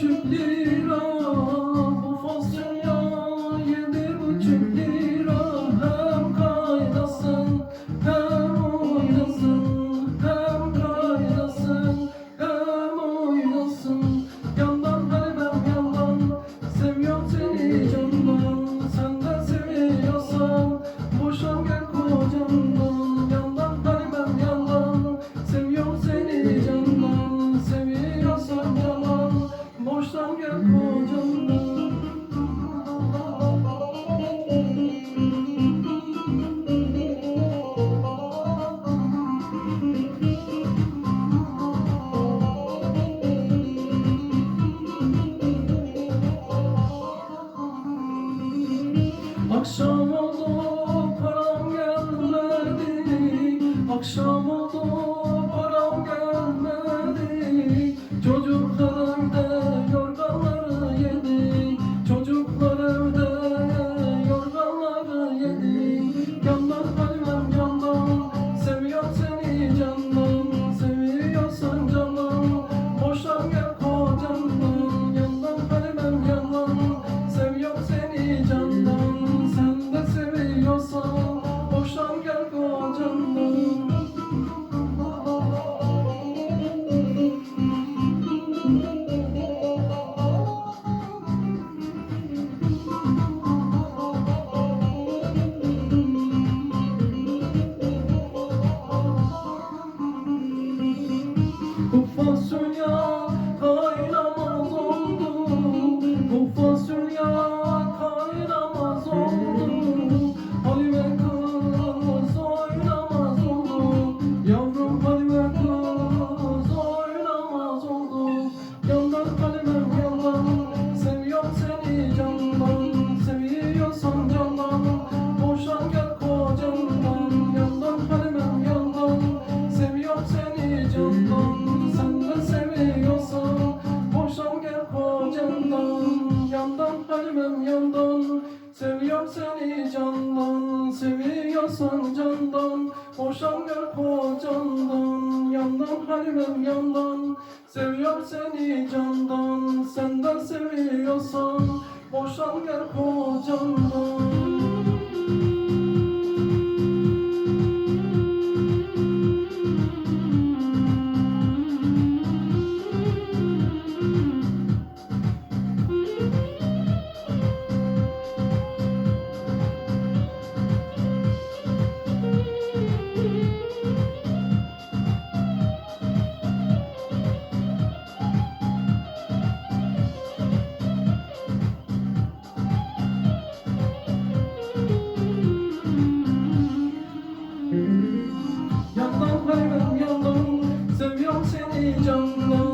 Türkleri rahat so aşkından Sen seviyorsan Boşan gel kocandan Yandan ölmem yandan. Seviyorum seni candan Seviyorsan candan. Boşan gel kocandan Yandan ölmem yandan. Seviyorum seni candan Senden seviyorsan Boşan gel kocandan জন্য